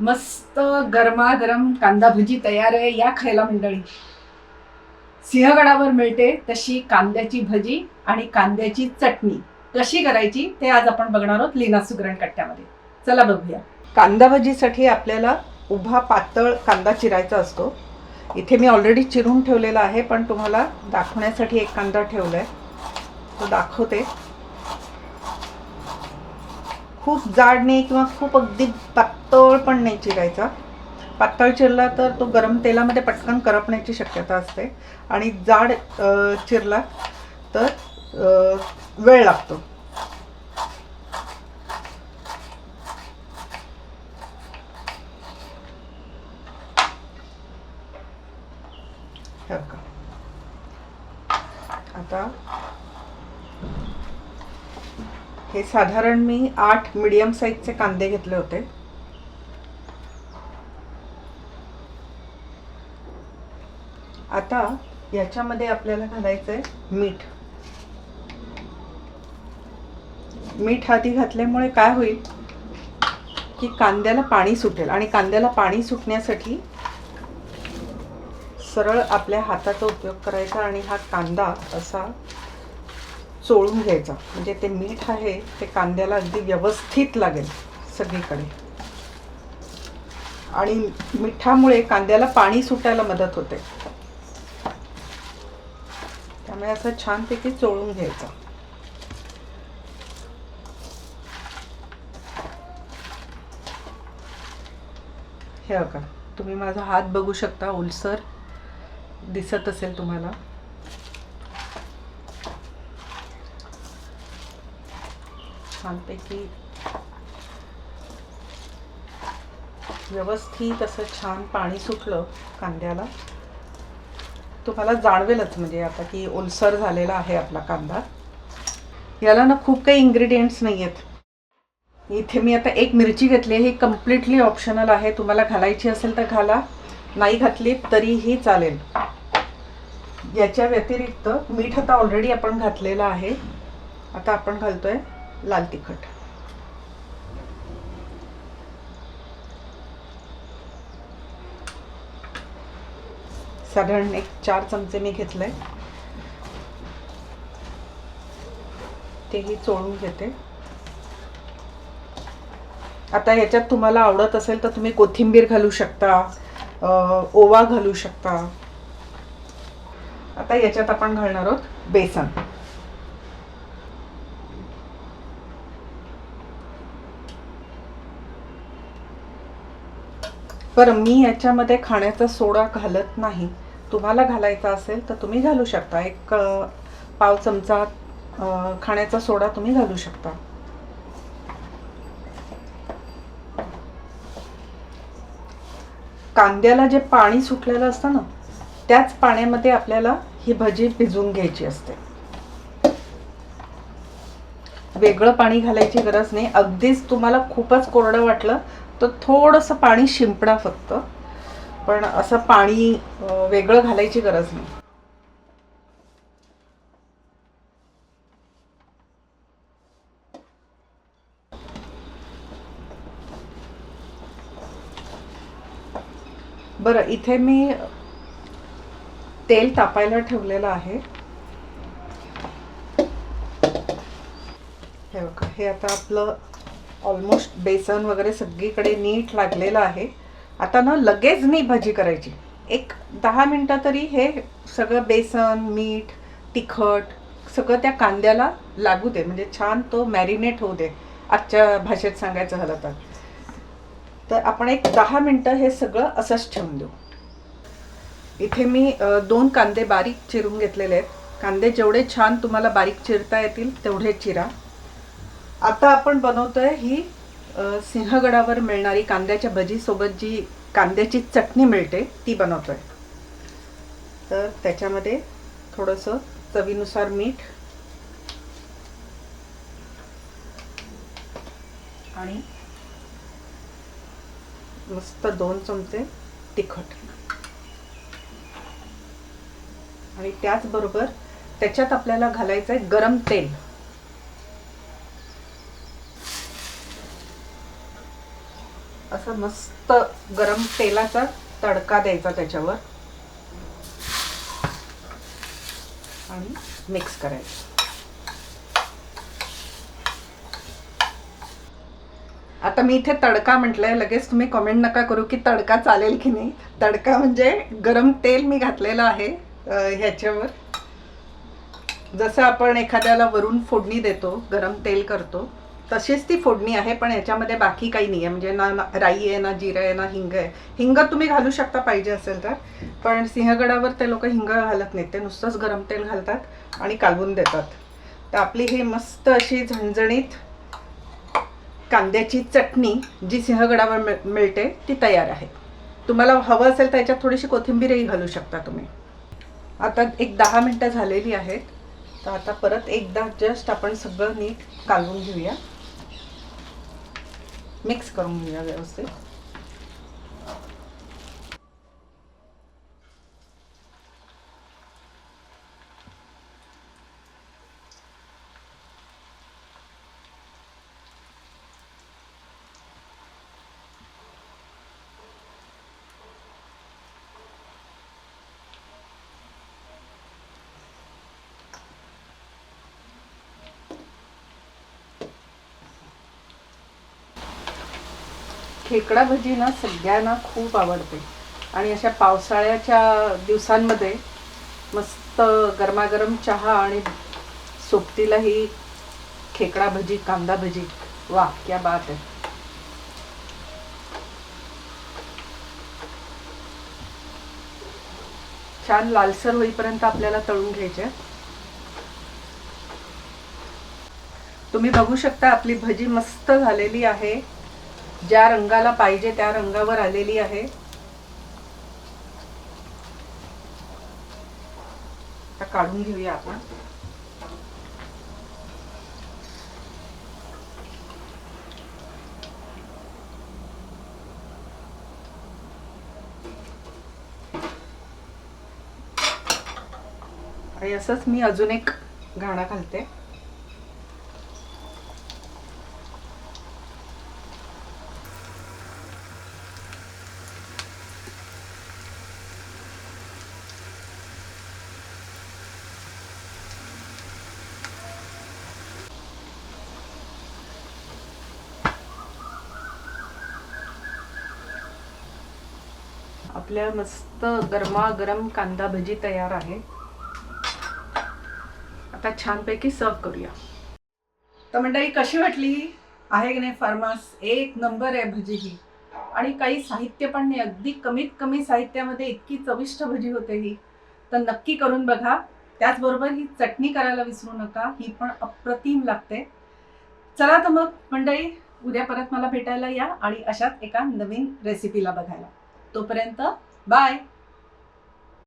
मस्त गरमागरम कांदा भजी तयार आहे या खायला मंडळी. सिंहगडावर मिळते तशी कांद्याची भजी आणि कांद्याची चटणी. कशी करायची ते आज आपण बघणार आहोत लीना सुगरण कट्ट्यामध्ये. चला बघूया. कांदा भजीसाठी आपल्याला उभा पातळ कांदा चिरायचा असतो. इथे मी ऑलरेडी चिरून ठेवलेला आहे पण तुम्हाला दाखवण्यासाठी एक कांदा ठेवलाय. तो दाखवते. खूप जाड नाही किंवा खूप अगदी पातळ पण नाही चिरायचा. पातळ चिरला तर तो गरम तेलामध्ये पटकन करपण्याची शक्यता असते. आणि जाड चिरला तर वेळ लागतो. आता हे साधारण मी आठ मीडियम साईजचे कांदे घेतले होते. आता याच्यामध्ये आपल्याला घालायचं आहे मीठ. मीठ आधी घातल्यामुळे काय होईल? की कांद्याला पाणी सुटेल आणि कांद्याला पाणी सुटण्यासाठी सरळ आपल्या हाताचा उपयोग करायचा आणि हा कांदा असा चोळून घ्यायचा. म्हणजे ते मीठ आहे ते कांद्याला अगदी व्यवस्थित लागेल सगळीकडे. आणि मिठामुळे कांद्याला पाणी सुटायला मदत होते. त्यामुळे असं छानपैकी चोळून घ्यायचं. हे बघा तुम्ही माझा हात बघू शकता ओलसर दिसत असेल तुम्हाला. छानपैकी व्यवस्थित असं छान पाणी सुटलं कांद्याला. तुम्हाला जाणवेलच म्हणजे आता की ओलसर झालेला आहे आपला कांदा. याला ना खूप काही इन्ग्रेडियंट्स नाही आहेत इथे मी आता एक मिरची घेतली आहे. ही कम्प्लिटली ऑप्शनल आहे. तुम्हाला घालायची असेल तर घाला. नाही घातली तरीही चालेल. याच्या व्यतिरिक्त मीठ आता ऑलरेडी आपण घातलेलं आहे. आता आपण घालतोय. लाल तिखट. साधारण एक चार चमचे मी घेतलंय. तेही चोळून घेते. आता ह्याच्यात तुम्हाला आवडत असेल तर तुम्ही कोथिंबीर घालू शकता ओवा घालू शकता. आता याच्यात आपण घालणार आहोत बेसन. बरं मी याच्यामध्ये खाण्याचा सोडा घालत नाही. तुम्हाला घालायचा असेल तर तुम्ही घालू शकता. एक पाव चमचा खाण्याचा सोडा तुम्ही घालू शकता. कांद्याला जे पाणी सुटलेलं असतं ना त्याच पाण्यामध्ये आपल्याला ही भजी भिजवून घ्यायची असते. वेगळं पाणी घालायची गरज नाही. अगदीच तुम्हाला खूपच कोरडं वाटलं तर थोडंसं पाणी शिंपडा फक्त. पण असं पाणी वेगळं घालायची गरज नाही. बरं इथे मी तेल तापायला ठेवलेलं आहे. हे बघा हे आता आपलं ऑलमोस्ट बेसन वगैरे सगळीकडे नीट लागलेलं आहे. आता ना लगेच नाही भाजी करायची. एक दहा मिनटं तरी हे सगळं बेसन मीठ तिखट सगळं त्या कांद्याला लागू दे. म्हणजे छान तो मॅरिनेट होऊ दे. आजच्या भाषेत सांगायचं झालं तर. तर आपण एक दहा मिनटं हे सगळं असंच ठेवून देऊ. इथे मी दोन कांदे बारीक चिरून घेतलेले आहेत. कांदे जेवढे छान तुम्हाला बारीक चिरता येतील तेवढे चिरा. आता आपण बनवतोय ही सिंहगडावर मिळणारी कांद्याच्या भजीसोबत जी कांद्याची चटणी मिळते ती बनवतोय. तर त्याच्यामध्ये थोडंसं चवीनुसार मीठ आणि मस्त दोन चमचे तिखट. आणि त्याचबरोबर त्याच्यात आपल्याला घालायचं आहे गरम तेल. असं मस्त गरम तेलाचा तडका द्यायचा त्याच्यावर. आणि मिक्स करायचं. आता मी इथे तडका म्हटलंय लगेच तुम्ही कमेंट नका करू की तडका चालेल की नाही. तडका म्हणजे गरम तेल मी घातलेलं आहे ह्याच्यावर. जसं आपण एखाद्याला वरून फोडणी देतो गरम तेल करतो तशीच ती फोडणी आहे पण याच्यामध्ये बाकी काही नाही आहे म्हणजे ना ना राई आहे ना जिरं आहे ना हिंग आहे. हिंग तुम्ही घालू शकता पाहिजे असेल तर. पण सिंहगडावर ते लोक हिंग घालत नाहीत. ते नुसतंच गरम तेल घालतात आणि कालवून देतात. तर आपली ही मस्त अशी झणझणीत कांद्याची चटणी जी सिंहगडावर मिळ मिळते ती तयार आहे. तुम्हाला हवं असेल तर याच्यात थोडीशी कोथिंबीरही घालू शकता तुम्ही. आता एक दहा मिनटं झालेली आहेत. तर आता परत एकदा जस्ट आपण सगळं नीट कालवून घेऊया. मिक्स करून घेऊया व्यवस्थित खेकडा भजी ना सगळ्यांना खूप आवडते. आणि अशा पावसाळ्याच्या दिवसांमध्ये मस्त गरमागरम चहा आणि सोबतीला ही खेकडा भजी कांदा भजी. वा क्या बात आहे. छान लालसर होईपर्यंत आपल्याला तळून घ्यायचे. तुम्ही बघू शकता आपली भजी मस्त झालेली आहे. ज्या रंगाला पाहिजे त्या रंगावर आलेली आहे. काढून घेऊया आपण. आणि असंच मी अजून एक घाणा घालते. आपल्या मस्त गरमागरम कांदा भजी तयार आहे. आता छानपैकी सर्व करूया. तर मंडळी कशी वाटली? आहे की नाही? फार्मास एक नंबर आहे भजी ही. आणि काही साहित्य पण नाही. अगदी कमीत कमी साहित्यामध्ये इतकी चविष्ट भजी होते ही. तर नक्की करून बघा. त्याचबरोबर ही चटणी करायला विसरू नका. ही पण अप्रतिम लागते. चला तर मग मंडळी उद्या परत मला भेटायला या आणि अशाच एका नवीन रेसिपीला बघायला. tu prenta. Bye.